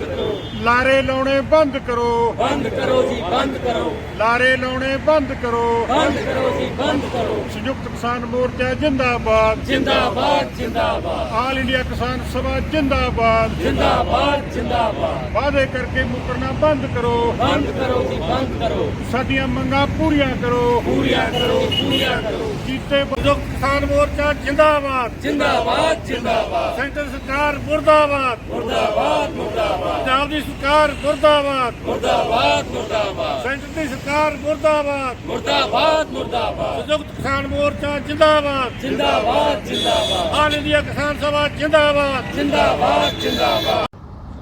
difficult ਲਾਰੇ ਲਾਉਣੇ ਬੰਦ ਕਰੋ। ਬੰਦ ਕਰੋ ਜੀ ਬੰਦ ਕਰੋ। ਲਾਰੇ ਲਾਉਣੇ ਬੰਦ ਕਰੋ। ਬੰਦ ਕਰੋ ਜੀ ਬੰਦ ਕਰੋ। ਸੰਯੁਕਤ ਕਿਸਾਨ ਮੋਰਚਾ ਜਿੰਦਾਬਾਦ। ਜਿੰਦਾਬਾਦ ਜਿੰਦਾਬਾਦ। ਆਲ ਇੰਡੀਆ ਕਿਸਾਨ ਸਭਾ ਜਿੰਦਾਬਾਦ। ਜਿੰਦਾਬਾਦ ਜਿੰਦਾਬਾਦ। ਵਾਅਦੇ ਕਰਕੇ ਮੁਕਰਨਾ ਬੰਦ ਕਰੋ। ਬੰਦ ਕਰੋ ਜੀ ਬੰਦ ਕਰੋ। ਸਾਡੀਆਂ ਮੰਗਾਂ ਪੂਰੀਆਂ ਕਰੋ। ਪੂਰੀਆਂ ਕਰੋ ਪੂਰੀਆਂ ਕਰੋ। ਕੀਤੇ ਸੰਯੁਕਤ ਕਿਸਾਨ ਮੋਰਚਾ ਜਿੰਦਾਬਾਦ। ਜਿੰਦਾਬਾਦ ਜਿੰਦਾਬਾਦ। ਸੈਂਟਰ ਸਰਕਾਰ ਮੁਰਦਾਬਾਦ। ਮੁਰਦਾਬਾਦ ਮੁਰਦਾਬਾਦ। ਪੰਜਾਬ ਦੀ ਸਰਕਾਰ ਮੁਰਦਾਬਾਦ। ਮੁਰਦਾਬਾਦ ਮੁਰਦਾਬਾਦ। ਸੈਂਟਰ ਦੀ ਸਰਕਾਰ ਮੁਰਦਾਬਾਦ। ਮੁਰਦਾਬਾਦ ਮੁਰਦਾਬਾਦ। ਸੰਯੁਕਤ ਕਿਸਾਨ ਮੋਰਚਾ ਜਿੰਦਾਬਾਦ। ਜਿੰਦਾਬਾਦ ਜਿੰਦਾਬਾਦ। ਆਲ ਇੰਡੀਆ ਕਿਸਾਨ ਸਭਾ ਜਿੰਦਾਬਾਦ। ਜਿੰਦਾਬਾਦ ਜਿੰਦਾਬਾਦ।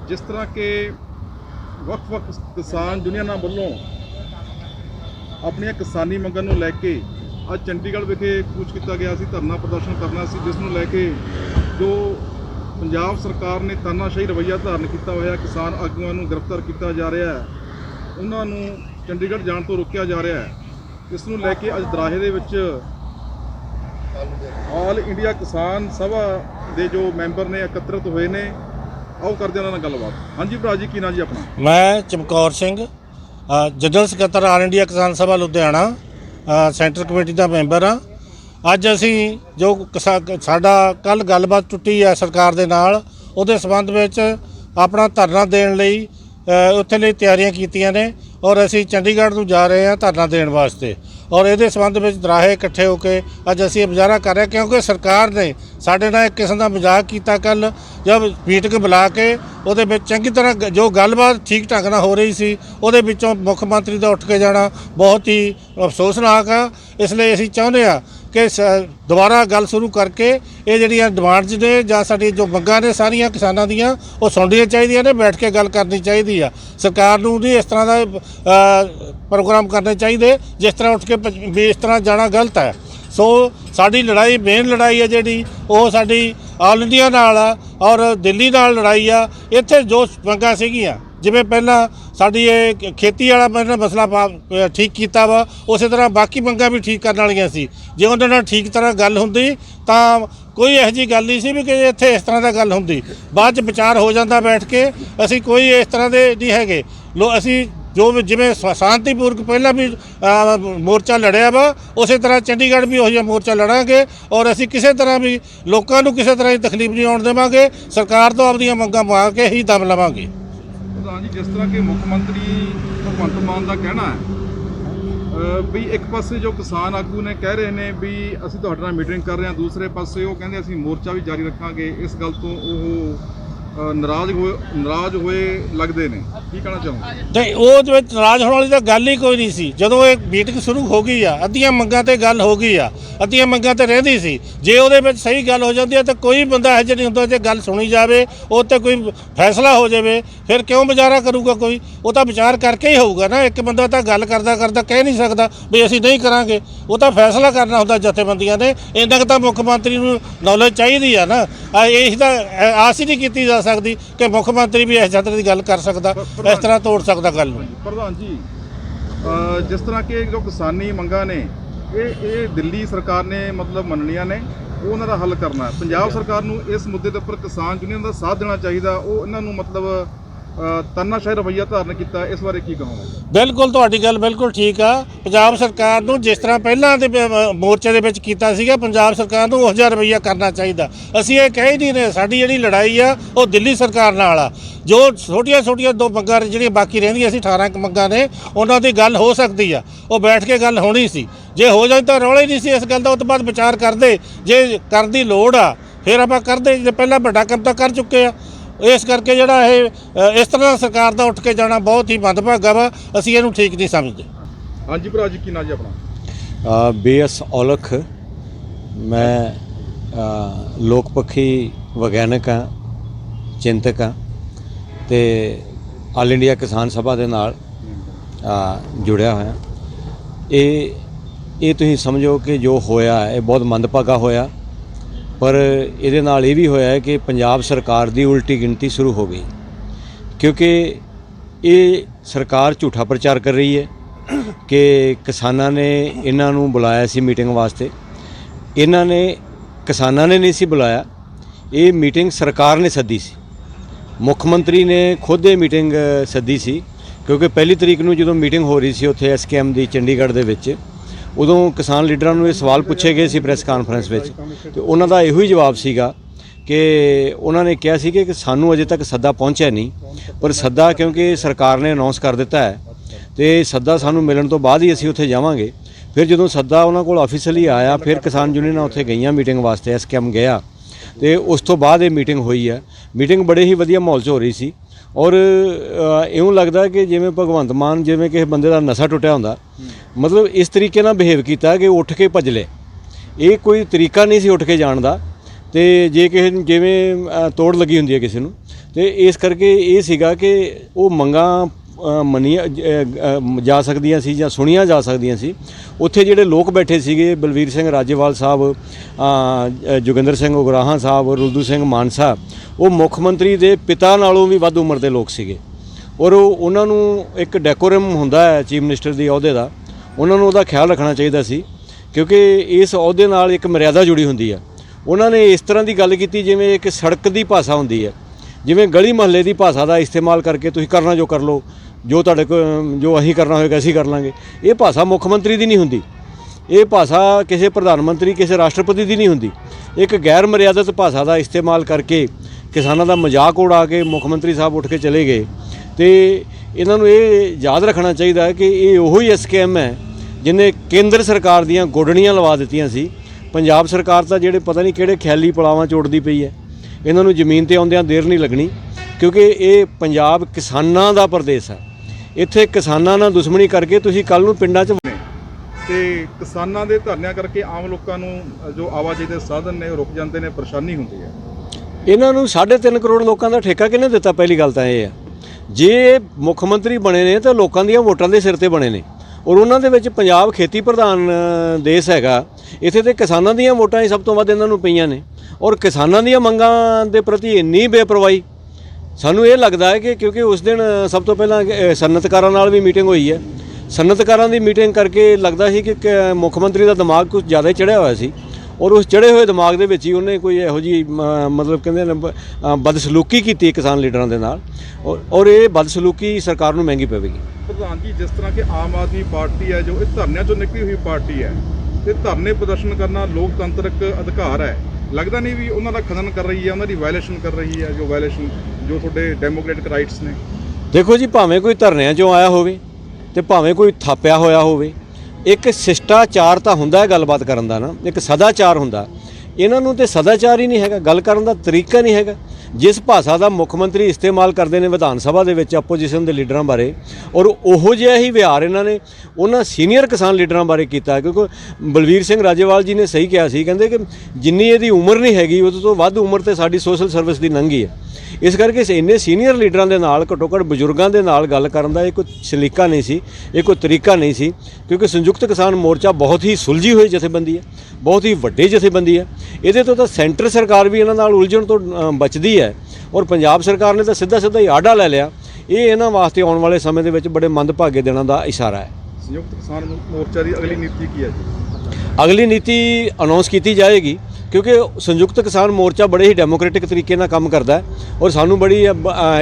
ਜਿਸ ਤਰ੍ਹਾਂ ਕਿ ਵੱਖ-ਵੱਖ ਕਿਸਾਨ ਯੂਨੀਅਨਾਂ ਵੱਲੋਂ ਆਪਣੀਆਂ ਕਿਸਾਨੀ ਮੰਗਾਂ ਨੂੰ ਲੈ ਕੇ ਅੱਜ ਚੰਡੀਗੜ੍ਹ ਵਿਖੇ ਕੂਚ ਕੀਤਾ ਗਿਆ ਸੀ ਧਰਨਾ ਪ੍ਰਦਰਸ਼ਨ ਕਰਨਾ ਸੀ ਜਿਸ ਨੂੰ ਲੈ ਕੇ ਜੋ ਪੰਜਾਬ ਸਰਕਾਰ ਨੇ ਤਾਨਾਸ਼ਾਹੀ ਰਵੱਈਆ ਧਾਰਨ ਕੀਤਾ ਹੋਇਆ, ਕਿਸਾਨ ਆਗੂਆਂ ਨੂੰ ਗ੍ਰਿਫਤਾਰ ਕੀਤਾ ਜਾ ਰਿਹਾ ਹੈ। ਉਹਨਾਂ ਨੂੰ ਚੰਡੀਗੜ੍ਹ ਜਾਣ ਤੋਂ ਰੋਕਿਆ ਜਾ ਰਿਹਾ ਹੈ। ਇਸ ਨੂੰ ਲੈ ਕੇ ਅੱਜ ਦਰਾਹੇ ਦੇ ਵਿੱਚ ਆਲ ਇੰਡੀਆ ਕਿਸਾਨ ਸਭਾ ਦੇ ਜੋ ਮੈਂਬਰ ਨੇ ਇਕੱਤਰਿਤ ਹੋਏ ਨੇ, ਆਓ ਕਰਦੇ ਉਹਨਾਂ ਨਾਲ ਗੱਲਬਾਤ। ਹਾਂਜੀ ਭਰਾ ਜੀ, ਕੀ ਨਾਂ ਜੀ ਆਪਣਾ? ਮੈਂ ਚਮਕੌਰ ਸਿੰਘ ਜਨਰਲ ਸਕੱਤਰ all India Kisan Sabha Ludhiana centre committee ਦਾ ਮੈਂਬਰ ਆ ਅੱਜ ਅਸੀਂ ਜੋ ਕਿਸਾ- ਸਾਡਾ ਕੱਲ ਗੱਲਬਾਤ ਟੁੱਟੀ ਹੈ ਸਰਕਾਰ ਦੇ ਨਾਲ ਉਹਦੇ ਸੰਬੰਧ ਵਿੱਚ ਆਪਣਾ ਧਰਨਾ ਦੇਣ ਲਈ ਅ, ਉੱਥੇ ਲਈ ਤਿਆਰੀਆਂ ਕੀਤੀਆਂ ਨੇ ਔਰ ਅਸੀਂ ਚੰਡੀਗੜ੍ਹ ਨੂੰ ਜਾ ਰਹੇ ਹਾਂ ਧਰਨਾ ਦੇਣ ਵਾਸਤੇ। ਔਰ ਇਹਦੇ ਸੰਬੰਧ ਵਿੱਚ ਦਰਾਹੇ ਇਕੱਠੇ ਹੋ ਕੇ ਅੱਜ ਅਸੀਂ ਇਹ ਮੁਜ਼ਾਹਰਾ ਕਰ ਰਹੇ ਹਾਂ ਕਿਉਂਕਿ ਸਰਕਾਰ ਨੇ ਸਾਡੇ ਨਾਲ ਇੱਕ ਕਿਸਮ ਦਾ ਮਜ਼ਾਕ ਕੀਤਾ ਕੱਲ ਜਦ ਮੀਟਿੰਗ ਬੁਲਾ ਕੇ ਉਹਦੇ ਵਿੱਚ ਚੰਗੀ ਤਰ੍ਹਾਂ ਗ- ਜੋ ਗੱਲਬਾਤ ਠੀਕ ਢੰਗ ਨਾਲ ਹੋ ਰਹੀ ਸੀ ਉਹਦੇ ਵਿੱਚੋਂ ਮੁੱਖ ਮੰਤਰੀ ਦਾ ਉੱਠ ਕੇ ਜਾਣਾ ਬਹੁਤ ਹੀ ਅਫਸੋਸਨਾਕ ਆ। ਇਸ ਲਈ ਅਸੀਂ ਚਾਹੁੰਦੇ ਆ ਕਿ ਸ- ਦੁਬਾਰਾ ਗੱਲ ਸ਼ੁਰੂ ਕਰਕੇ ਇਹ ਜਿਹੜੀਆਂ ਡਿਮਾਂਡਸ ਨੇ ਜਾਂ ਸਾਡੀ ਜੋ ਮੰਗਾਂ ਨੇ ਸਾਰੀਆਂ ਕਿਸਾਨਾਂ ਦੀਆਂ, ਉਹ ਸੁਣਨੀਆਂ ਚਾਹੀਦੀਆਂ ਨੇ, ਬੈਠ ਕੇ ਗੱਲ ਕਰਨੀ ਚਾਹੀਦੀ ਆ। ਸਰਕਾਰ ਨੂੰ ਨਹੀਂ ਇਸ ਤਰ੍ਹਾਂ ਦਾ ਪ੍ਰੋਗਰਾਮ ਕਰਨੇ ਚਾਹੀਦੇ, ਜਿਸ ਤਰ੍ਹਾਂ ਉੱਠ ਕੇ ਵੀ ਇਸ ਤਰ੍ਹਾਂ ਜਾਣਾ ਗਲਤ ਹੈ ਸੋ ਸਾਡੀ ਲੜਾਈ ਮੇਨ ਲੜਾਈ ਹੈ ਜਿਹੜੀ, ਉਹ ਸਾਡੀ ਆਲ ਇੰਡੀਆ ਨਾਲ ਆ ਔਰ ਦਿੱਲੀ ਨਾਲ ਲੜਾਈ ਆ। ਇੱਥੇ ਜੋ ਮੰਗਾਂ ਸੀਗੀਆਂ, ਜਿਵੇਂ ਪਹਿਲਾਂ ਸਾਡੀ ਇਹ ਖੇਤੀ ਵਾਲਾ ਪਹਿਲਾਂ ਮਸਲਾ ਪਾ- ਠੀਕ ਕੀਤਾ ਵਾ। ਉਸੇ ਤਰ੍ਹਾਂ ਬਾਕੀ ਮੰਗਾਂ ਵੀ ਠੀਕ ਕਰਨ ਵਾਲੀਆਂ ਸੀ। ਜੇ ਉਹਨਾਂ ਨਾਲ ਠੀਕ ਤਰ੍ਹਾਂ ਗੱਲ ਹੁੰਦੀ, ਤਾਂ ਕੋਈ ਇਹੋ ਜਿਹੀ ਗੱਲ ਨਹੀਂ ਸੀ ਵੀ ਕਿ ਇੱਥੇ ਇਸ ਤਰ੍ਹਾਂ ਦਾ ਗੱਲ ਹੁੰਦੀ। ਬਾਅਦ ਚ ਵਿਚਾਰ ਹੋ ਜਾਂਦਾ ਬੈਠ ਕੇ, ਅਸੀਂ ਕੋਈ ਇਸ ਤਰ੍ਹਾਂ ਦੇ ਨਹੀਂ ਹੈਗੇ। ਲੋ, ਅਸੀਂ ਜੋ ਵੀ ਜਿਵੇਂ ਸ- ਸ਼ਾਂਤੀਪੂਰਕ ਪਹਿਲਾਂ ਵੀ ਮੋਰਚਾ ਲੜਿਆ ਵਾ, ਉਸੇ ਤਰ੍ਹਾਂ ਚੰਡੀਗੜ੍ਹ ਵੀ ਉਹੀ ਜਿਹਾ ਮੋਰਚਾ ਲੜਾਂਗੇ ਔਰ ਅਸੀਂ ਕਿਸੇ ਤਰ੍ਹਾਂ ਵੀ ਲੋਕਾਂ ਨੂੰ ਕਿਸੇ ਤਰ੍ਹਾਂ ਦੀ ਤਕਲੀਫ ਨਹੀਂ ਆਉਣ ਦੇਵਾਂਗੇ। ਸਰਕਾਰ ਤੋਂ ਆਪਣੀਆਂ ਮੰਗਾਂ ਮੰਗ ਕੇ ਹੀ ਦਮ ਲਵਾਂਗੇ। ਪ੍ਰਧਾਨ ਜੀ ਜਿਸ ਤਰ੍ਹਾਂ ਕਿ ਮੁੱਖ ਮੰਤਰੀ ਭਗਵੰਤ ਮਾਨ ਦਾ ਕਹਿਣਾ ਹੈ ਵੀ ਇੱਕ ਪਾਸੇ ਜੋ ਕਿਸਾਨ ਆਗੂ ਨੇ ਕਹਿ ਰਹੇ ਨੇ ਵੀ ਅਸੀਂ ਤੁਹਾਡੇ ਨਾਲ ਮੀਟਿੰਗ ਕਰ ਰਹੇ ਹਾਂ, ਦੂਸਰੇ ਪਾਸੇ ਉਹ ਕਹਿੰਦੇ ਅਸੀਂ ਮੋਰਚਾ ਵੀ ਜਾਰੀ ਰੱਖਾਂਗੇ। ਇਸ ਗੱਲ ਤੋਂ ਉਹ ਨਾਰਾਜ਼ ਹੋਏ ਨਾਰਾਜ਼ ਹੋਏ ਲੱਗਦੇ ਨੇ। ਕੀ ਕਹਿਣਾ ਚਾਹੋਗੇ? ਤੇ ਉਹ ਦੇ ਵਿੱਚ ਨਾਰਾਜ਼ ਹੋਣ ਵਾਲੀ ਤਾਂ ਗੱਲ ਹੀ ਕੋਈ ਨਹੀਂ ਸੀ। ਜਦੋਂ ਇਹ ਮੀਟਿੰਗ ਸ਼ੁਰੂ ਹੋ ਗਈ ਆ, ਅੱਧੀਆਂ ਮੰਗਾਂ ਤੇ ਗੱਲ ਹੋ ਗਈ ਆ, ਅੱਧੀਆਂ ਮੰਗਾਂ ਤੇ ਰਹਿੰਦੀ ਸੀ। ਜੇ ਉਹਦੇ ਵਿੱਚ ਸਹੀ ਗੱਲ ਹੋ ਜਾਂਦੀ ਹੈ ਤਾਂ ਕੋਈ ਬੰਦਾ ਇਹੋ ਜਿਹਾ ਨਹੀਂ ਹੁੰਦਾ ਜੇ ਗੱਲ ਸੁਣੀ ਜਾਵੇ, ਉਹ ਤੇ ਕੋਈ ਫੈਸਲਾ ਹੋ ਜਾਵੇ, ਫਿਰ ਕਿਉਂ ਵਿਚਾਰਾ ਕਰੂਗਾ ਕੋਈ? ਉਹ ਤਾਂ ਵਿਚਾਰ ਕਰਕੇ ਹੀ ਹੋਊਗਾ ਨਾ। ਇੱਕ ਬੰਦਾ ਤਾਂ ਗੱਲ ਕਰਦਾ ਕਰਦਾ ਕਹਿ ਨਹੀਂ ਸਕਦਾ ਵੀ ਅਸੀਂ ਨਹੀਂ ਕਰਾਂਗੇ। ਉਹ ਤਾਂ ਫੈਸਲਾ ਕਰਨਾ ਹੁੰਦਾ ਜਥੇਬੰਦੀਆਂ ਨੇ। ਇੰਨਾ ਕੁ ਤਾਂ ਮੁੱਖ ਮੰਤਰੀ ਨੂੰ ਨੌਲੇਜ ਚਾਹੀਦੀ ਆ ਨਾ। ਆ, ਇਹ ਤਾਂ ਆਸ ਹੀ ਨਹੀਂ ਕੀਤੀ ਜਾ ਸਕਦੀ ਕਿ ਮੁੱਖ ਮੰਤਰੀ ਵੀ ਇਸ ਤਰ੍ਹਾਂ ਦੀ ਗੱਲ ਕਰ ਸਕਦਾ ਇਸ ਤਰ੍ਹਾਂ ਤੋੜ ਸਕਦਾ ਗੱਲ ਨੂੰ। ਪ੍ਰਧਾਨ ਜੀ ਜਿਸ ਤਰ੍ਹਾਂ ਕਿ ਜੋ ਕਿਸਾਨੀ ਮੰਗਾਂ ਨੇ ਇਹ ਇਹ ਦਿੱਲੀ ਸਰਕਾਰ ਨੇ ਮਤਲਬ ਮੰਨਣੀਆਂ ਨੇ ਉਹ ਉਹਨਾਂ ਦਾ ਹੱਲ ਕਰਨਾ ਪੰਜਾਬ ਸਰਕਾਰ ਨੂੰ ਇਸ ਮੁੱਦੇ ਦੇ ਉੱਪਰ ਕਿਸਾਨ ਯੂਨੀਅਨ ਦਾ ਸਾਥ ਦੇਣਾ ਚਾਹੀਦਾ ਉਹ ਇਹਨਾਂ ਨੂੰ ਮਤਲਬ ਅ, ਤਾਨਾਸ਼ਾਹੀ ਰਵੱਈਆ ਧਾਰਨ ਕੀਤਾ ਇਸ ਬਾਰੇ ਕੀ ਕਹੋਗੇ? ਬਿਲਕੁਲ ਤੁਹਾਡੀ ਗੱਲ ਬਿਲਕੁਲ ਠੀਕ ਆ। ਪੰਜਾਬ ਸਰਕਾਰ ਨੂੰ ਜਿਸ ਤਰ੍ਹਾਂ ਪਹਿਲਾਂ ਦੇ ਬ- ਮੋਰਚੇ ਦੇ ਵਿੱਚ ਕੀਤਾ ਸੀਗਾ ਪੰਜਾਬ ਸਰਕਾਰ ਨੂੰ ਉਹ ਜਿਹਾ ਰਵੱਈਆ ਕਰਨਾ ਚਾਹੀਦਾ। ਅਸੀਂ ਇਹ ਕਹਿ ਹੀ ਨਹੀਂ ਰਹੇ ਸਾਡੀ ਜਿਹੜੀ ਲੜਾਈ ਆ ਉਹ ਦਿੱਲੀ ਸਰਕਾਰ ਨਾਲ ਆ। ਜੋ ਛੋਟੀਆਂ ਛੋਟੀਆਂ ਦੋ ਮੰਗਾਂ ਜਿਹੜੀਆਂ ਬਾਕੀ ਰਹਿੰਦੀਆਂ ਸੀ 18 ਕੁ ਮੰਗਾਂ ਨੇ ਉਹਨਾਂ ਦੀ ਗੱਲ ਹੋ ਸਕਦੀ ਆ। ਉਹ ਬੈਠ ਕੇ ਗੱਲ ਹੋਣੀ ਸੀ। ਜੇ ਹੋ ਜਾਂਦੀ ਤਾਂ ਰੌਲੇ ਨਹੀਂ ਸੀ ਇਸ ਗੱਲ ਦਾ ਉਹ ਤੋਂ ਬਾਅਦ ਵਿਚਾਰ ਕਰਦੇ। ਜੇ ਕਰਨ ਦੀ ਲੋੜ ਆ ਫਿਰ ਆਪਾਂ ਕਰਦੇ। ਜੇ ਪਹਿਲਾਂ ਵੱਡਾ ਕੰਮ ਤਾਂ ਕਰ ਚੁੱਕੇ ਆ। ਇਸ ਕਰਕੇ ਜਿਹੜਾ ਇਹ ਇਸ ਤਰ੍ਹਾਂ ਸਰਕਾਰ ਦਾ ਉੱਠ ਕੇ ਜਾਣਾ ਬਹੁਤ ਹੀ ਮੰਦਭਾਗਾ ਵਾ ਅਸੀਂ ਇਹਨੂੰ ਠੀਕ ਨਹੀਂ ਸਮਝਦੇ। ਹਾਂਜੀ ਭਰਾ ਜੀ ਕੀ ਨਾਂ ਜੀ ਆਪਣਾ? ਬੀਐਸ ਔਲਖ। ਮੈਂ ਲੋਕ ਪੱਖੀ ਵਿਗਿਆਨਕ ਹਾਂ ਚਿੰਤਕ ਹਾਂ ਤੇ ਆਲ ਇੰਡੀਆ ਕਿਸਾਨ ਸਭਾ ਦੇ ਨਾਲ ਜੁੜਿਆ ਹੋਇਆ। ਇਹ ਇਹ ਤੁਸੀਂ ਸਮਝੋ ਕਿ ਜੋ ਹੋਇਆ ਇਹ ਬਹੁਤ ਮੰਦਭਾਗਾ ਹੋਇਆ। ਪਰ ਇਹਦੇ ਨਾਲ ਇਹ ਵੀ ਹੋਇਆ ਕਿ ਪੰਜਾਬ ਸਰਕਾਰ ਦੀ ਉਲਟੀ ਗਿਣਤੀ ਸ਼ੁਰੂ ਹੋ ਗਈ। ਕਿਉਂਕਿ ਇਹ ਸਰਕਾਰ ਝੂਠਾ ਪ੍ਰਚਾਰ ਕਰ ਰਹੀ ਹੈ ਕਿ ਕਿਸਾਨਾਂ ਨੇ ਇਹਨਾਂ ਨੂੰ ਬੁਲਾਇਆ ਸੀ ਮੀਟਿੰਗ ਵਾਸਤੇ। ਇਹਨਾਂ ਨੇ, ਕਿਸਾਨਾਂ ਨੇ ਨਹੀਂ ਸੀ ਬੁਲਾਇਆ। ਇਹ ਮੀਟਿੰਗ ਸਰਕਾਰ ਨੇ ਸੱਦੀ ਸੀ। ਮੁੱਖ ਮੰਤਰੀ ਨੇ ਖੁਦ ਇਹ ਮੀਟਿੰਗ ਸੱਦੀ ਸੀ। ਕਿਉਂਕਿ ਪਹਿਲੀ ਤਰੀਕ ਨੂੰ ਜਦੋਂ ਮੀਟਿੰਗ ਹੋ ਰਹੀ ਸੀ ਉੱਥੇ ਐਸਕੇਐਮ ਦੀ ਚੰਡੀਗੜ੍ਹ ਦੇ ਵਿੱਚ ਉਦੋਂ ਕਿਸਾਨ ਲੀਡਰਾਂ ਨੂੰ ਇਹ ਸਵਾਲ ਪੁੱਛੇ ਗਏ ਸੀ ਪ੍ਰੈਸ ਕਾਨਫਰੰਸ ਵਿੱਚ। ਤੇ ਉਹਨਾਂ ਦਾ ਇਹੋ ਹੀ ਜਵਾਬ ਸੀਗਾ ਕਿ ਉਹਨਾਂ ਨੇ ਕਿਹਾ ਸੀ ਕਿ ਸਾਨੂੰ ਅਜੇ ਤੱਕ ਸੱਦਾ ਪਹੁੰਚਿਆ ਨਹੀਂ, ਪਰ ਸੱਦਾ ਕਿਉਂਕਿ ਸਰਕਾਰ ਨੇ ਅਨਾਉਂਸ ਕਰ ਦਿੱਤਾ ਹੈ। ਤੇ ਸੱਦਾ ਸਾਨੂੰ ਮਿਲਣ ਤੋਂ ਬਾਅਦ ਹੀ ਅਸੀਂ ਉੱਥੇ ਜਾਵਾਂਗੇ। ਫਿਰ ਜਦੋਂ ਸੱਦਾ ਉਹਨਾਂ ਕੋਲ ਆਫੀਸ਼ੀਅਲੀ ਆਇਆ, ਫਿਰ ਕਿਸਾਨ ਯੂਨੀਅਨਾਂ ਉੱਥੇ ਗਈਆਂ ਮੀਟਿੰਗ ਵਾਸਤੇ ਐਸਕੇਐਮ ਗਿਆ। ਤੇ ਉਸ ਤੋਂ ਬਾਅਦ ਇਹ ਮੀਟਿੰਗ ਹੋਈ ਹੈ। ਮੀਟਿੰਗ ਬੜੇ ਹੀ ਵਧੀਆ ਮਾਹੌਲ 'ਚ ਹੋ ਰਹੀ ਸੀ। ਔਰ ਇਉਂ ਲੱਗਦਾ ਕਿ ਜਿਵੇਂ ਭਗਵੰਤ ਮਾਨ ਜਿਵੇਂ ਕਿਸੇ ਬੰਦੇ ਦਾ ਨਸ਼ਾ ਟੁੱਟਿਆ ਹੁੰਦਾ, ਮਤਲਬ ਇਸ ਤਰੀਕੇ ਨਾਲ ਬਿਹੇਵ ਕੀਤਾ ਕਿ ਉੱਠ ਕੇ ਭੱਜ ਲਏ ਇਹ ਕੋਈ ਤਰੀਕਾ ਨਹੀਂ ਸੀ ਉੱਠ ਕੇ ਜਾਣ ਦਾ। ਤੇ ਜੇ ਕਿਸੇ ਨੂੰ ਜਿਵੇਂ ਤੋੜ ਲੱਗੀ ਹੁੰਦੀ ਹੈ ਕਿਸੇ ਨੂੰ, ਤੇ ਇਸ ਕਰਕੇ ਇਹ ਸੀਗਾ ਕਿ ਉਹ ਮੰਗਾਂ ਮੰਨੀਆਂ ਜਾ ਸਕਦੀਆਂ ਸੀ ਜਾਂ ਸੁਣੀਆਂ ਜਾ ਸਕਦੀਆਂ ਸੀ। ਉੱਥੇ ਜਿਹੜੇ ਲੋਕ ਬੈਠੇ ਸੀਗੇ, ਬਲਵੀਰ ਸਿੰਘ ਰਾਜੇਵਾਲ ਸਾਹਿਬ ਜੋਗਿੰਦਰ ਸਿੰਘ ਉਗਰਾਹਾਂ ਸਾਹਿਬ, ਰੁਲਦੂ ਸਿੰਘ ਮਾਨਸਾ, ਉਹ ਮੁੱਖ ਮੰਤਰੀ ਦੇ ਪਿਤਾ ਨਾਲੋਂ ਵੀ ਵੱਧ ਉਮਰ ਦੇ ਲੋਕ ਸੀਗੇ। ਔਰ ਉਹ, ਉਹਨਾਂ ਨੂੰ ਇੱਕ ਡੈਕੋਰਮ ਹੁੰਦਾ ਹੈ, ਚੀਫ ਮਿਨਿਸਟਰ ਦੀ ਅਹੁਦੇ ਦਾ। ਉਹਨਾਂ ਨੂੰ ਉਹਦਾ ਖਿਆਲ ਰੱਖਣਾ ਚਾਹੀਦਾ ਸੀ, ਕਿਉਂਕਿ ਇਸ ਅਹੁਦੇ ਨਾਲ ਇੱਕ ਮਰਿਆਦਾ ਜੁੜੀ ਹੁੰਦੀ ਹੈ ਉਹਨਾਂ ਨੇ ਇਸ ਤਰ੍ਹਾਂ ਦੀ ਗੱਲ ਕੀਤੀ ਜਿਵੇਂ ਇੱਕ ਸੜਕ ਦੀ ਭਾਸ਼ਾ ਹੁੰਦੀ ਹੈ। ਜਿਵੇਂ ਗਲੀ ਮਹੱਲੇ ਦੀ ਭਾਸ਼ਾ ਦਾ ਇਸਤੇਮਾਲ ਕਰਕੇ ਤੁਸੀਂ ਕਰਨਾ ਜੋ ਕਰ ਲਓ ਜੋ ਤੁਹਾਡੇ ਕੋਲ, ਜੋ ਅਸੀਂ ਕਰਨਾ ਹੋਏਗਾ, ਅਸੀਂ ਕਰ ਲਾਂਗੇ। ਇਹ ਭਾਸ਼ਾ ਮੁੱਖ ਮੰਤਰੀ ਦੀ ਨਹੀਂ ਹੁੰਦੀ। ਇਹ ਭਾਸ਼ਾ ਕਿਸੇ ਪ੍ਰਧਾਨ ਮੰਤਰੀ, ਕਿਸੇ ਰਾਸ਼ਟਰਪਤੀ ਦੀ ਨਹੀਂ ਹੁੰਦੀ। ਇੱਕ ਗੈਰ ਮਰਿਆਦਤ ਭਾਸ਼ਾ ਦਾ ਇਸਤੇਮਾਲ ਕਰਕੇ ਕਿਸਾਨਾਂ ਦਾ ਮਜ਼ਾਕ ਉਡਾ ਕੇ ਮੁੱਖ ਮੰਤਰੀ ਸਾਹਿਬ ਉੱਠ ਕੇ ਚਲੇ ਗਏ। ਤੇ ਇਹਨਾਂ ਨੂੰ ਇਹ ਯਾਦ ਰੱਖਣਾ ਚਾਹੀਦਾ ਹੈ ਕਿ ਇਹ ਉਹੀ ਐਸਕੇਐਮ ਹੈ, ਜਿਹਨੇ ਕੇਂਦਰ ਸਰਕਾਰ ਦੀਆਂ ਗੋਡਣੀਆਂ ਲਵਾ ਦਿੱਤੀਆਂ ਸੀ। ਪੰਜਾਬ ਸਰਕਾਰ ਤਾਂ ਜਿਹੜੇ ਪਤਾ ਨਹੀਂ ਕਿਹੜੇ ਖਿਆਲੀ ਪਲਾਵਾਂ ਚੋੜਦੀ ਪਈ ਹੈ। ਇਹਨਾਂ ਨੂੰ ਜ਼ਮੀਨ ਤੇ ਆਉਂਦਿਆਂ ਦੇਰ ਨਹੀਂ ਲੱਗਣੀ, ਕਿਉਂਕਿ ਇਹ ਪੰਜਾਬ ਕਿਸਾਨਾਂ ਦਾ ਪ੍ਰਦੇਸ਼ ਹੈ। ਇੱਥੇ ਕਿਸਾਨਾਂ ਨਾਲ ਦੁਸ਼ਮਣੀ ਕਰਕੇ ਤੁਸੀਂ ਕੱਲ ਨੂੰ ਪਿੰਡਾਂ 'ਚ ਤੇ ਕਿਸਾਨਾਂ ਦੇ ਧਰਨਿਆਂ ਕਰਕੇ ਆਮ ਲੋਕਾਂ ਨੂੰ ਜੋ ਆਵਾਜਾਈ ਦੇ ਸਾਧਨ ਨੇ ਉਹ ਰੁਕ ਜਾਂਦੇ ਨੇ ਪਰੇਸ਼ਾਨੀ ਹੁੰਦੀ ਹੈ। ਇਹਨਾਂ ਨੂੰ 3.5 ਕਰੋੜ ਲੋਕਾਂ ਦਾ ਠੇਕਾ ਕਿਹਨੇ ਦਿੱਤਾ? ਪਹਿਲੀ ਗੱਲ ਤਾਂ ਇਹ ਹੈ ਜੇ ਮੁੱਖ ਮੰਤਰੀ ਬਣੇ ਨੇ ਤਾਂ ਲੋਕਾਂ ਦੀਆਂ ਵੋਟਾਂ ਦੇ ਸਿਰ ਤੇ ਬਣੇ ਨੇ। ਔਰ ਉਹਨਾਂ ਦੇ ਵਿੱਚ ਪੰਜਾਬ ਖੇਤੀ ਪ੍ਰਧਾਨ ਦੇਸ਼ ਹੈਗਾ। ਇੱਥੇ ਤੇ ਕਿਸਾਨਾਂ ਦੀਆਂ ਵੋਟਾਂ ਹੀ ਸਭ ਤੋਂ ਵੱਧ ਇਹਨਾਂ ਨੂੰ ਪਈਆਂ ਨੇ। ਔਰ ਕਿਸਾਨਾਂ ਦੀਆਂ ਮੰਗਾਂ ਦੇ ਪ੍ਰਤੀ ਇੰਨੀ ਬੇਪਰਵਾਹੀ ਸਾਨੂੰ ਇਹ ਲੱਗਦਾ ਹੈ ਕਿ ਕਿਉਂਕਿ ਉਸ ਦਿਨ ਸਭ ਤੋਂ ਪਹਿਲਾਂ ਅ, ਸਨਅਤਕਾਰਾਂ ਨਾਲ ਵੀ ਮੀਟਿੰਗ ਹੋਈ ਹੈ। ਸਨਅਤਕਾਰਾਂ ਦੀ ਮੀਟਿੰਗ ਕਰਕੇ ਲੱਗਦਾ ਸੀ ਕਿ ਮੁੱਖ ਮੰਤਰੀ ਦਾ ਦਿਮਾਗ ਕੁਝ ਜ਼ਿਆਦਾ ਹੀ ਚੜਿਆ ਹੋਇਆ ਸੀ ਔਰ ਉਸ ਚੜੇ ਹੋਏ ਦਿਮਾਗ ਦੇ ਵਿੱਚ ਹੀ ਉਹਨੇ ਕੋਈ ਇਹੋ ਜੀ ਮਤਲਬ ਕਹਿੰਦੇ ਨੇ ਬਦਸਲੂਕੀ ਕੀਤੀ ਕਿਸਾਨ ਲੀਡਰਾਂ ਦੇ ਨਾਲ ਔਰ- ਔਰ ਇਹ ਬਦਸਲੂਕੀ ਸਰਕਾਰ ਨੂੰ ਮਹਿੰਗੀ ਪਵੇਗੀ। ਪ੍ਰਧਾਨ ਜੀ ਜਿਸ ਤਰ੍ਹਾਂ ਕਿ ਆਮ ਆਦਮੀ ਪਾਰਟੀ ਹੈ ਜੋ ਇਹ ਧਰਨਿਆਂ ਚੋਂ ਨਿਕਲੀ ਹੋਈ ਪਾਰਟੀ ਹੈ ਤੇ ਧਰਨੇ ਪ੍ਰਦਰਸ਼ਨ ਕਰਨਾ ਲੋਕਤੰਤਰਕ ਅਧਿਕਾਰ ਹੈ। ਲੱਗਦਾ ਨਹੀਂ ਵੀ ਉਹਨਾਂ ਦਾ ਖਨਨ ਕਰ ਰਹੀ ਹੈ, ਉਹਨਾਂ ਦੀ ਵਾਇਲੇਸ਼ਨ ਕਰ ਰਹੀ ਹੈ, ਜੋ ਵਾਇਲੇਸ਼ਨ ਜੋ ਤੁਹਾਡੇ ਡੈਮੋਕ੍ਰੈਟਿਕ ਰਾਈਟਸ ਨੇ। ਦੇਖੋ ਜੀ, ਭਾਵੇਂ ਕੋਈ ਧਰਨਿਆਂ 'ਚੋਂ ਆਇਆ ਹੋਵੇ ਤੇ ਭਾਵੇਂ ਕੋਈ ਥਾਪਿਆ ਹੋਇਆ ਹੋਵੇ, ਇੱਕ ਸ਼ਿਸ਼ਟਾਚਾਰ ਤਾਂ ਹੁੰਦਾ ਹੈ ਗੱਲਬਾਤ ਕਰਨ ਦਾ ਨਾ, ਇੱਕ ਸਦਾਚਾਰ ਹੁੰਦਾ। ਇਹਨਾਂ ਨੂੰ ਤੇ ਸਦਾਚਾਰ ਹੀ ਨਹੀਂ ਹੈਗਾ, ਗੱਲ ਕਰਨ ਦਾ ਤਰੀਕਾ ਨਹੀਂ ਹੈਗਾ। ਜਿਸ ਭਾਸ਼ਾ ਦਾ ਮੁੱਖ ਮੰਤਰੀ ਇਸਤੇਮਾਲ ਕਰਦੇ ਨੇ ਵਿਧਾਨ ਸਭਾ ਦੇ ਵਿੱਚ ਆਪੋਜੀਸ਼ਨ ਦੇ ਲੀਡਰਾਂ ਬਾਰੇ, ਔਰ ਉਹੋ ਜਿਹਾ ਹੀ ਵਿਹਾਰ ਇਹਨਾਂ ਨੇ ਉਹਨਾਂ ਸੀਨੀਅਰ ਕਿਸਾਨ ਲੀਡਰਾਂ ਬਾਰੇ ਕੀਤਾ ਕਿਉਂਕਿ ਬਲਵੀਰ ਸਿੰਘ ਰਾਜੇਵਾਲ ਜੀ ਨੇ ਸਹੀ ਕਿਹਾ ਸੀ, ਕਹਿੰਦੇ ਕਿ ਜਿੰਨੀ ਇਹਦੀ ਉਮਰ ਨਹੀਂ ਹੈਗੀ ਉਹ ਤੋਂ ਵੱਧ ਉਮਰ ਤੇ ਸਾਡੀ ਸੋਸ਼ਲ ਸਰਵਿਸ ਦੀ ਲੰਘੀ ਹੈ। ਇਸ ਕਰਕੇ ਇਸ ਇੰਨੇ ਸੀਨੀਅਰ ਲੀਡਰਾਂ ਦੇ ਨਾਲ ਘੱਟੋ ਘੱਟ ਬਜ਼ੁਰਗਾਂ ਦੇ ਨਾਲ ਗੱਲ ਕਰਨ ਦਾ ਇਹ ਕੋਈ ਸਲੀਕਾ ਨਹੀਂ ਸੀ ਇਹ ਕੋਈ ਤਰੀਕਾ ਨਹੀਂ ਸੀ ਕਿਉਂਕਿ ਸੰਯੁਕਤ ਕਿਸਾਨ ਮੋਰਚਾ ਬਹੁਤ ਹੀ ਸੁਲਝੀ ਹੋਈ ਜਥੇਬੰਦੀ ਹੈ ਬਹੁਤ ਹੀ ਵੱਡੀ ਜਥੇਬੰਦੀ ਹੈ। ਇਹਦੇ ਤੋਂ ਤਾਂ ਸੈਂਟਰ ਸਰਕਾਰ ਵੀ ਇਹਨਾਂ ਨਾਲ ਉਲਝਣ ਤੋਂ ਬਚਦੀ ਹੈ ਔਰ ਪੰਜਾਬ ਸਰਕਾਰ ਨੇ ਤਾਂ ਸਿੱਧਾ ਸਿੱਧਾ ਹੀ ਆਡਾ ਲੈ ਲਿਆ। ਇਹ ਇਹਨਾਂ ਵਾਸਤੇ ਆਉਣ ਵਾਲੇ ਸਮੇਂ ਦੇ ਵਿੱਚ ਬੜੇ ਮੰਦਭਾਗੇ ਦਿਨਾਂ ਦਾ ਇਸ਼ਾਰਾ ਹੈ। ਸੰਯੁਕਤ ਕਿਸਾਨ ਮੋਰਚਾ ਦੀ ਅਗਲੀ ਨੀਤੀ ਕੀ ਹੈ ਜੀ? ਅਗਲੀ ਨੀਤੀ ਅਨਾਉਂਸ ਕੀਤੀ ਜਾਏਗੀ। ਕਿਉਂਕਿ ਸੰਯੁਕਤ ਕਿਸਾਨ ਮੋਰਚਾ ਬੜੇ ਹੀ ਡੈਮੋਕ੍ਰੈਟਿਕ ਤਰੀਕੇ ਨਾਲ ਕੰਮ ਕਰਦਾ ਹੈ ਔਰ ਸਾਨੂੰ ਬੜੀ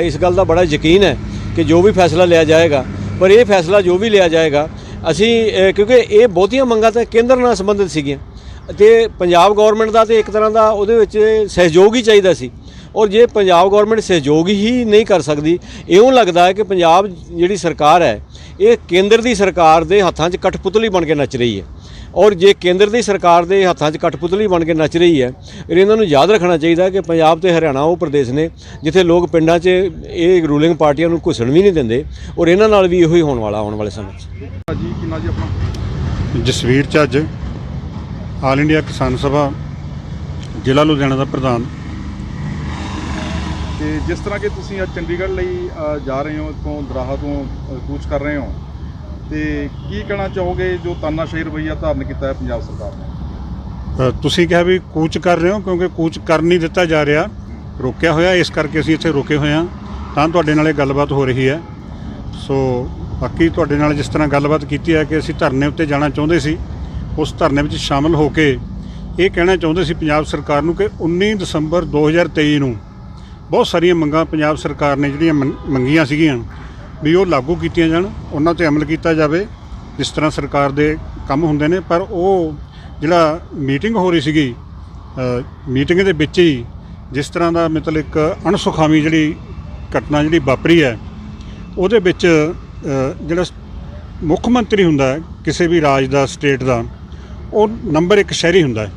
ਇਸ ਗੱਲ ਦਾ ਬੜਾ ਯਕੀਨ ਹੈ ਕਿ ਜੋ ਵੀ ਫੈਸਲਾ ਲਿਆ ਜਾਏਗਾ, ਪਰ ਇਹ ਫੈਸਲਾ ਜੋ ਵੀ ਲਿਆ ਜਾਏਗਾ, ਅਸੀਂ ਕਿਉਂਕਿ ਇਹ ਬਹੁਤੀਆਂ ਮੰਗਾਂ ਤਾਂ ਕੇਂਦਰ ਨਾਲ ਸੰਬੰਧਿਤ ਸੀਗੀਆਂ, ਤੇ ਪੰਜਾਬ ਗਵਰਨਮੈਂਟ ਦਾ ਤੇ ਇੱਕ ਤਰ੍ਹਾਂ ਦਾ ਉਹਦੇ ਵਿੱਚ ਸਹਿਯੋਗ ਹੀ ਚਾਹੀਦਾ ਸੀ, ਔਰ ਜੇ ਪੰਜਾਬ ਗਵਰਨਮੈਂਟ ਸਹਿਯੋਗ ਹੀ ਨਹੀਂ ਕਰ ਸਕਦੀ, ਇਉਂ ਲੱਗਦਾ ਹੈ ਕਿ ਪੰਜਾਬ ਜਿਹੜੀ ਸਰਕਾਰ ਹੈ, ਇਹ ਕੇਂਦਰ ਦੀ ਸਰਕਾਰ ਦੇ ਹੱਥਾਂ 'ਚ ਕਠਪੁਤਲੀ ਬਣ ਕੇ ਨੱਚ ਰਹੀ ਹੈ। ਔਰ ਜੇ ਕੇਂਦਰ ਦੀ ਸਰਕਾਰ ਦੇ ਹੱਥਾਂ 'ਚ ਕਠਪੁਤਲੀ ਬਣ ਕੇ ਨੱਚ ਰਹੀ ਹੈ ਫਿਰ ਇਹਨਾਂ ਨੂੰ ਯਾਦ ਰੱਖਣਾ ਚਾਹੀਦਾ ਕਿ ਪੰਜਾਬ ਤੇ ਹਰਿਆਣਾ ਉਹ ਪ੍ਰਦੇਸ਼ ਨੇ ਜਿੱਥੇ ਲੋਕ ਪਿੰਡਾਂ 'ਚ ਇਹ ਰੂਲਿੰਗ ਪਾਰਟੀਆਂ ਨੂੰ ਘੁਸਣ ਵੀ ਨਹੀਂ ਦਿੰਦੇ ਔਰ ਇਹਨਾਂ ਨਾਲ ਵੀ ਇਹੋ ਹੀ ਹੋਣ ਵਾਲਾ ਆਉਣ ਵਾਲੇ ਸਮੇਂ 'ਚ। ਜੀ ਕਿੰਨਾ ਜੀ ਆਪਣਾ? ਜਸਵੀਰ ਚੱਜ ਆਲ ਇੰਡੀਆ ਕਿਸਾਨ ਸਭਾ ਜ਼ਿਲ੍ਹਾ ਲੁਧਿਆਣਾ ਦਾ ਪ੍ਰਧਾਨ। ਤੇ ਜਿਸ ਤਰ੍ਹਾਂ ਕਿ ਤੁਸੀਂ ਅੱਜ ਚੰਡੀਗੜ੍ਹ ਲਈ ਜਾ ਰਹੇ ਹੋ ਇੱਥੋਂ ਦਰਾਹਾ ਤੋਂ ਕੂਚ ਕਰ ਰਹੇ ਹੋ। ਤੇ ਕੀ ਕਹਿਣਾ ਚਾਹੋਗੇ ਜੋ ਤਾਨਾਸ਼ਾਹੀ ਰਵੱਈਆ ਧਾਰਨ ਕੀਤਾ ਹੈ ਪੰਜਾਬ ਸਰਕਾਰ ਨੇ? ਤੁਸੀਂ ਕਿਹਾ ਵੀ ਕੂਚ ਕਰ ਰਹੇ ਹੋ ਕਿਉਂਕਿ ਕੂਚ ਕਰ ਨਹੀਂ ਦਿੱਤਾ ਜਾ ਰਿਹਾ। ਰੋਕਿਆ ਹੋਇਆ, ਇਸ ਕਰਕੇ ਅਸੀਂ ਇੱਥੇ ਰੁਕੇ ਹੋਏ ਹਾਂ। ਤਾਂ ਤੁਹਾਡੇ ਨਾਲ ਇਹ ਗੱਲਬਾਤ ਹੋ ਰਹੀ ਹੈ। ਸੋ ਬਾਕੀ ਤੁਹਾਡੇ ਨਾਲ ਜਿਸ ਤਰ੍ਹਾਂ ਗੱਲਬਾਤ ਕੀਤੀ ਹੈ ਕਿ ਅਸੀਂ ਧਰਨੇ ਉੱਤੇ ਜਾਣਾ ਚਾਹੁੰਦੇ ਸੀ, ਉਸ ਧਰਨੇ ਵਿੱਚ ਸ਼ਾਮਲ ਹੋ ਕੇ ਇਹ ਕਹਿਣਾ ਚਾਹੁੰਦੇ ਸੀ ਪੰਜਾਬ ਸਰਕਾਰ ਨੂੰ ਕਿ 19 ਦਸੰਬਰ 2023 ਨੂੰ ਬਹੁਤ ਸਾਰੀਆਂ ਮੰਗਾਂ ਪੰਜਾਬ ਸਰਕਾਰ ਨੇ ਜਿਹੜੀਆਂ ਮੰਗ- ਮੰਗੀਆਂ ਸੀਗੀਆਂ ਵੀ ਉਹ ਲਾਗੂ ਕੀਤੀਆਂ ਜਾਣ, ਉਹਨਾਂ ਤੇ ਅਮਲ ਕੀਤਾ ਜਾਵੇ, ਜਿਸ ਤਰ੍ਹਾਂ ਸਰਕਾਰ ਦੇ ਕੰਮ ਹੁੰਦੇ ਨੇ, ਪਰ ਉਹ ਜਿਹੜਾ ਮੀਟਿੰਗ ਹੋ ਰਹੀ ਸੀਗੀ ਮੀਟਿੰਗ ਦੇ ਵਿੱਚ ਹੀ ਜਿਸ ਤਰ੍ਹਾਂ ਦਾ ਮਤਲਬ ਇੱਕ ਅਣਸੁਖਾਵੀ ਜਿਹੜੀ ਘਟਨਾ ਜਿਹੜੀ ਵਾਪਰੀ ਹੈ, ਉਹਦੇ ਵਿੱਚ ਜਿਹੜਾ ਮੁੱਖ ਮੰਤਰੀ ਹੁੰਦਾ ਕਿਸੇ ਵੀ ਰਾਜ ਦਾ, ਸਟੇਟ ਦਾ, ਉਹ ਨੰਬਰ 1 ਸ਼ਹਿਰੀ ਹੁੰਦਾ ਹੈ।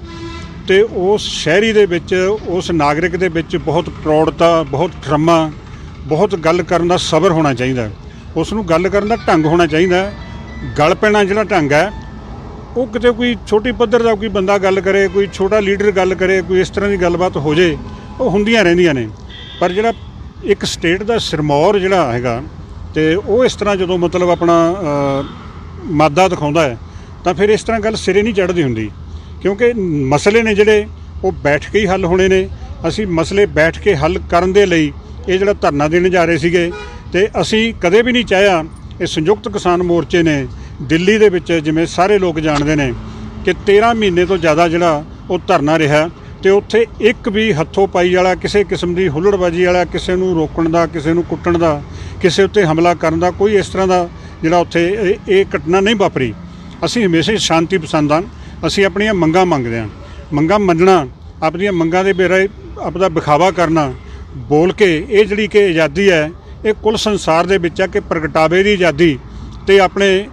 ਤੇ ਉਸ ਸ਼ਹਿਰੀ ਦੇ ਵਿੱਚ, ਉਸ ਨਾਗਰਿਕ ਦੇ ਵਿੱਚ ਬਹੁਤ ਪ੍ਰੌੜਤਾ, ਬਹੁਤ ਖਰਮਾ ਬਹੁਤ ਗੱਲ ਕਰਨ ਦਾ ਸਬਰ ਹੋਣਾ ਚਾਹੀਦਾ ਹੈ। ਉਸ ਨੂੰ ਗੱਲ ਕਰਨ ਦਾ ਢੰਗ ਹੋਣਾ ਚਾਹੀਦਾ ਹੈ। ਗੱਲ ਪੈਣਾ ਜਿਹੜਾ ਢੰਗ ਹੈ, ਉਹ ਕਿਤੇ ਕੋਈ ਛੋਟੀ ਪੱਧਰ ਦਾ ਕੋਈ ਬੰਦਾ ਗੱਲ ਕਰੇ, ਕੋਈ ਛੋਟਾ ਲੀਡਰ ਗੱਲ ਕਰੇ, ਕੋਈ ਇਸ ਤਰ੍ਹਾਂ ਦੀ ਗੱਲਬਾਤ ਹੋ ਜੇ, ਉਹ ਹੁੰਦੀਆਂ ਰਹਿੰਦੀਆਂ ਨੇ ਪਰ ਜਿਹੜਾ ਇੱਕ ਸਟੇਟ ਦਾ ਸਿਰਮੌਰ ਜਿਹੜਾ ਹੈਗਾ ਤੇ ਉਹ ਇਸ ਤਰ੍ਹਾਂ ਜਦੋਂ ਮਤਲਬ ਆਪਣਾ ਮਾਦਾ ਦਿਖਾਉਂਦਾ ਹੈ, ਤਾਂ ਫਿਰ ਇਸ ਤਰ੍ਹਾਂ ਗੱਲ ਸਿਰੇ ਨਹੀਂ ਚੜ੍ਹਦੀ ਹੁੰਦੀ ਕਿਉਂਕਿ ਮਸਲੇ ਨੇ ਜਿਹੜੇ, ਉਹ ਬੈਠ ਕੇ ਹੀ ਹੱਲ ਹੋਣੇ ਨੇ ਅਸੀਂ ਮਸਲੇ ਬੈਠ ਕੇ ਹੱਲ ਕਰਨ ਦੇ ਲਈ ਇਹ ਜਿਹੜਾ ਧਰਨਾ ਦੇਣ ਜਾ ਰਹੇ ਸੀਗੇ ਤੇ ਅਸੀਂ ਕਦੇ ਵੀ ਨਹੀਂ ਚਾਹਿਆ ਇਹ ਸੰਯੁਕਤ ਕਿਸਾਨ ਮੋਰਚੇ ਨੇ ਦਿੱਲੀ ਦੇ ਵਿੱਚ ਜਿਵੇਂ ਸਾਰੇ ਲੋਕ ਜਾਣਦੇ ਨੇ ਕਿ 13 ਮਹੀਨੇ ਤੋਂ ਜ਼ਿਆਦਾ ਜਿਹੜਾ ਉਹ ਧਰਨਾ ਰਿਹਾ ਤੇ ਉੱਥੇ ਇੱਕ ਵੀ ਹੱਥੋਂ ਪਾਈ ਵਾਲਾ, ਕਿਸੇ ਕਿਸਮ ਦੀ ਹੁੱਲੜਬਾਜੀ ਵਾਲਾ, ਕਿਸੇ ਨੂੰ ਰੋਕਣ ਦਾ, ਕਿਸੇ ਨੂੰ ਕੁੱਟਣ ਦਾ, ਕਿਸੇ ਉੱਤੇ ਹਮਲਾ ਕਰਨ ਦਾ ਕੋਈ ਇਸ ਤਰ੍ਹਾਂ ਦਾ ਜਿਹੜਾ ਉੱਥੇ ਇਹ- ਇਹ ਘਟਨਾ ਨਹੀਂ ਵਾਪਰੀ। ਅਸੀਂ ਹਮੇਸ਼ਾ ਹੀ ਸ਼ਾਂਤੀ ਪਸੰਦ ਹਾਂ। ਅਸੀਂ ਆਪਣੀਆਂ ਮੰਗਾਂ ਮੰਗਦੇ ਹਾਂ। ਮੰਗਾਂ ਮੰਨਣਾ, ਆਪਣੀਆਂ ਮੰਗਾਂ ਦੇ ਬੇਰੇ ਆਪਦਾ ਵਿਖਾਵਾ ਕਰਨਾ ਬੋਲ ਕੇ ਇਹ ਜਿਹੜੀ ਕਿ ਆਜ਼ਾਦੀ ਹੈ, ਇਹ ਕੁੱਲ ਸੰਸਾਰ ਦੇ ਵਿੱਚ ਹੈ ਕਿ ਪ੍ਰਗਟਾਵੇ ਦੀ ਆਜ਼ਾਦੀ ਤੇ ਆਪਣੇ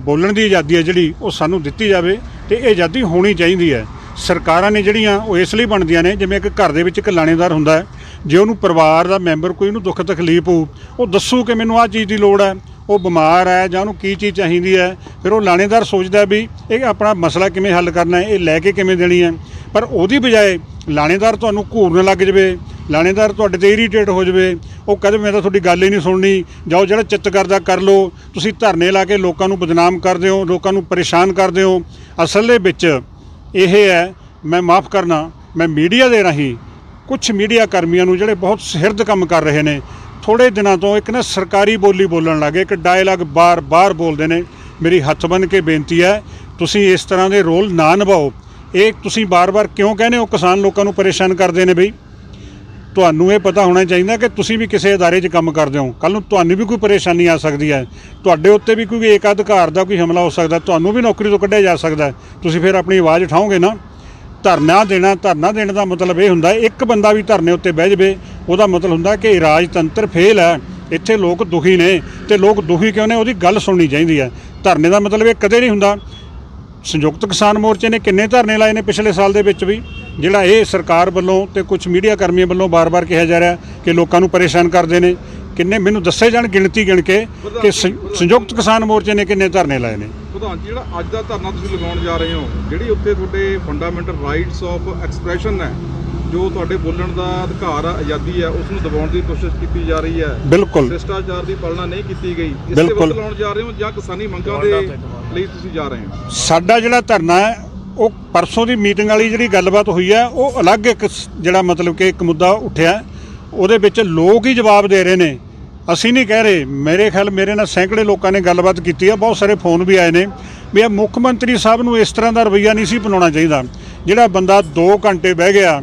ਬੋਲਣ ਦੀ ਆਜ਼ਾਦੀ ਹੈ ਜਿਹੜੀ ਉਹ ਸਾਨੂੰ ਦਿੱਤੀ ਜਾਵੇ ਤੇ ਇਹ ਆਜ਼ਾਦੀ ਹੋਣੀ ਚਾਹੀਦੀ ਹੈ। ਸਰਕਾਰਾਂ ਨੇ ਜਿਹੜੀਆਂ ਉਹ ਇਸ ਲਈ ਬਣਦੀਆਂ ਨੇ, ਜਿਵੇਂ ਇੱਕ ਘਰ ਦੇ ਵਿੱਚ ਇੱਕ ਲਾਣੇਦਾਰ ਹੁੰਦਾ ਹੈ, ਜੇ ਉਹਨੂੰ ਪਰਿਵਾਰ ਦਾ ਮੈਂਬਰ ਕੋਈ ਉਹਨੂੰ ਦੁੱਖ ਤਕਲੀਫ ਹੋ ਉਹ ਦੱਸੂ ਕਿ ਮੈਨੂੰ ਆਹ ਚੀਜ਼ ਦੀ ਲੋੜ ਹੈ, ਉਹ ਬਿਮਾਰ ਹੈ ਜਾਂ ਉਹਨੂੰ ਕੀ ਚੀਜ਼ ਚਾਹੀਦੀ ਹੈ, ਫਿਰ ਉਹ ਲਾਣੇਦਾਰ ਸੋਚਦਾ ਵੀ ਇਹ ਆਪਣਾ ਮਸਲਾ ਕਿਵੇਂ ਹੱਲ ਕਰਨਾ ਹੈ, ਇਹ ਲੈ ਕੇ ਕਿਵੇਂ ਦੇਣੀ ਹੈ। ਪਰ ਉਹਦੀ ਬਜਾਏ ਲਾਣੇਦਾਰ ਤੁਹਾਨੂੰ ਘੂਰਨ ਲੱਗ ਜਵੇ ਲਾਣੇਦਾਰ ਤੁਹਾਡੇ ਤੇ ਇਰੀਟੇਟ ਹੋ ਜਵੇ, ਉਹ ਕਦੇ ਮੈਂ ਤਾਂ ਤੁਹਾਡੀ ਗੱਲ ਹੀ ਨਹੀਂ ਸੁਣਨੀ, ਜਾਓ ਜਿਹੜਾ ਚਿੱਤ ਕਰਦਾ ਕਰ ਲਓ, ਤੁਸੀਂ ਧਰਨੇ ਲਾ ਕੇ ਲੋਕਾਂ ਨੂੰ ਬਦਨਾਮ ਕਰਦੇ ਹੋ, ਲੋਕਾਂ ਨੂੰ ਪਰੇਸ਼ਾਨ ਕਰਦੇ ਹੋ। ਅਸਲ ਦੇ ਵਿੱਚ ਇਹ ਹੈ, ਮੈਂ ਮਾਫ ਕਰਨਾ, ਮੈਂ ਮੀਡੀਆ ਦੇ ਰਾਹੀਂ ਕੁਝ ਮੀਡੀਆ ਕਰਮੀਆਂ ਨੂੰ ਜਿਹੜੇ ਬਹੁਤ ਸਿਰਦ ਕੰਮ ਕਰ ਰਹੇ ਨੇ ਥੋੜੇ ਦਿਨਾਂ ਤੋਂ ਇੱਕ ਨਾ ਸਰਕਾਰੀ ਬੋਲੀ ਬੋਲਣ ਲੱਗੇ ਇੱਕ ਡਾਇਲੌਗ ਬਾਰ-ਬਾਰ ਬੋਲਦੇ ਨੇ। ਮੇਰੀ ਹੱਥ ਬੰਨ ਕੇ ਬੇਨਤੀ ਹੈ, ਤੁਸੀਂ ਇਸ ਤਰ੍ਹਾਂ ਦੇ ਰੋਲ ਨਾ ਨਿਭਾਓ। ਇਹ ਤੁਸੀਂ ਬਾਰ-ਬਾਰ ਕਿਉਂ ਕਹਿੰਦੇ ਹੋ? ਕਿਸਾਨ ਲੋਕਾਂ ਨੂੰ ਪਰੇਸ਼ਾਨ ਕਰਦੇ ਨੇ ਬਈ। ਤੁਹਾਨੂੰ ਇਹ ਪਤਾ ਹੋਣਾ ਚਾਹੀਦਾ ਕਿ ਤੁਸੀਂ ਵੀ ਕਿਸੇ ਅਦਾਰੇ 'ਚ ਕੰਮ ਕਰਦੇ ਹੋ। ਕੱਲ ਨੂੰ ਤੁਹਾਨੂੰ ਵੀ ਕੋਈ ਪਰੇਸ਼ਾਨੀ ਆ ਸਕਦੀ ਹੈ। ਤੁਹਾਡੇ ਉੱਤੇ ਵੀ ਕੋਈ ਏਕ ਅਧਿਕਾਰ ਦਾ ਕੋਈ ਹਮਲਾ ਹੋ ਸਕਦਾ, ਤੁਹਾਨੂੰ ਵੀ ਨੌਕਰੀ ਤੋਂ ਕੱਢਿਆ ਜਾ ਸਕਦਾ ਤੁਸੀਂ ਫਿਰ ਆਪਣੀ ਆਵਾਜ਼ ਉਠਾਓਗੇ ਨਾ? ਧਰਨਾ ਦੇਣਾ, ਧਰਨਾ ਦੇਣ ਦਾ ਮਤਲਬ ਇਹ ਹੁੰਦਾ, ਇੱਕ ਬੰਦਾ ਵੀ ਧਰਨੇ ਉੱਤੇ ਬਹਿ ਜਵੇ, ਉਹਦਾ ਮਤਲਬ ਹੁੰਦਾ ਕਿ ਰਾਜਤੰਤਰ ਫੇਲ ਹੈ, ਇੱਥੇ ਲੋਕ ਦੁਖੀ ਨੇ ਤੇ ਲੋਕ ਦੁਖੀ ਕਿਉਂ ਨੇ? ਉਹਦੀ ਗੱਲ ਸੁਣਨੀ ਚਾਹੀਦੀ ਹੈ। ਧਰਨੇ ਦਾ ਮਤਲਬ ਇਹ ਕਦੇ ਨਹੀਂ ਹੁੰਦਾ। ਸੰਯੁਕਤ ਕਿਸਾਨ ਮੋਰਚੇ ਨੇ ਕਿੰਨੇ ਧਰਨੇ ਲਾਏ ਨੇ ਪਿਛਲੇ ਸਾਲ ਦੇ ਵਿੱਚ ਵੀ? ਜਿਹੜਾ ਇਹ ਸਰਕਾਰ ਵੱਲੋਂ ਤੇ ਕੁਝ ਮੀਡੀਆ ਕਰਮੀਆਂ ਵੱਲੋਂ ਬਾਰ-ਬਾਰ ਕਿਹਾ ਜਾ ਰਿਹਾ ਕਿ ਲੋਕਾਂ ਨੂੰ ਪਰੇਸ਼ਾਨ ਕਰਦੇ ਨੇ। ਕਿੰਨੇ ਮੈਨੂੰ ਦੱਸੇ ਜਾਣ ਗਿਣਤੀ ਗਿਣ ਕੇ ਕਿ ਸੰਯੁਕਤ ਕਿਸਾਨ ਮੋਰਚੇ ਨੇ ਕਿੰਨੇ ਧਰਨੇ ਲਾਏ ਨੇ। ਪ੍ਰਧਾਨ ਜੀ ਜਿਹੜਾ ਅੱਜ ਦਾ ਧਰਨਾ ਤੁਸੀਂ ਲਗਾਉਣ ਜਾ ਰਹੇ ਹੋ ਜਿਹੜੀ ਉੱਥੇ ਤੁਹਾਡੇ ਫੰਡਾਮੈਂਟਲ ਰਾਈਟਸ ਆਫ ਐਕਸਪ੍ਰੈਸ਼ਨ ਹੈ ਜੋ ਤੁਹਾਡੇ ਬੋਲਣ ਦਾ ਅਧਿਕਾਰ ਆ ਆਜ਼ਾਦੀ ਹੈ ਉਸ ਨੂੰ ਦਬਾਉਣ ਦੀ ਕੋਸ਼ਿਸ਼ ਕੀਤੀ ਜਾ ਰਹੀ ਹੈ। ਬਿਲਕੁਲ। ਭ੍ਰਿਸ਼ਟਾਚਾਰ ਦੀ ਪਾਲਣਾ ਨਹੀਂ ਕੀਤੀ ਗਈ। ਇਸ ਦੇ ਬਿਲਕੁਲ। ਵਿਰੁੱਧ ਲਾਉਣ ਜਾ ਰਹੇ ਹੋ ਜਾਂ ਕਿਸਾਨੀ ਮੰਗਾਂ ਦੇ ਲਈ ਤੁਸੀਂ ਜਾ ਰਹੇ ਹੋ? ਸਾਡਾ ਜਿਹੜਾ ਧਰਨਾ ਹੈ ਉਹ ਪਰਸੋਂ ਦੀ ਮੀਟਿੰਗ ਵਾਲੀ ਜਿਹੜੀ ਗੱਲਬਾਤ ਹੋਈ ਹੈ, ਉਹ ਅਲੱਗ ਇੱਕ ਜਿਹੜਾ ਮਤਲਬ ਕਿ ਇੱਕ ਮੁੱਦਾ ਉੱਠਿਆ। ਉਹਦੇ ਵਿੱਚ ਲੋਕ ਹੀ ਜਵਾਬ ਦੇ ਰਹੇ ਨੇ। ਅਸੀਂ ਨਹੀਂ ਕਹਿ ਰਹੇ। ਮੇਰੇ ਖਿਆਲ ਮੇਰੇ ਨਾਲ ਸੈਂਕੜੇ ਲੋਕਾਂ ਨੇ ਗੱਲਬਾਤ ਕੀਤੀ ਹੈ। ਬਹੁਤ ਸਾਰੇ ਫੋਨ ਵੀ ਆਏ ਨੇ ਵੀ ਇਹ ਮੁੱਖ ਮੰਤਰੀ ਸਾਹਿਬ ਨੂੰ ਇਸ ਤਰ੍ਹਾਂ ਦਾ ਰਵੱਈਆ ਨਹੀਂ ਸੀ ਅਪਣਾਉਣਾ ਚਾਹੀਦਾ। ਜਿਹੜਾ ਬੰਦਾ 2 ਘੰਟੇ ਬਹਿ ਗਿਆ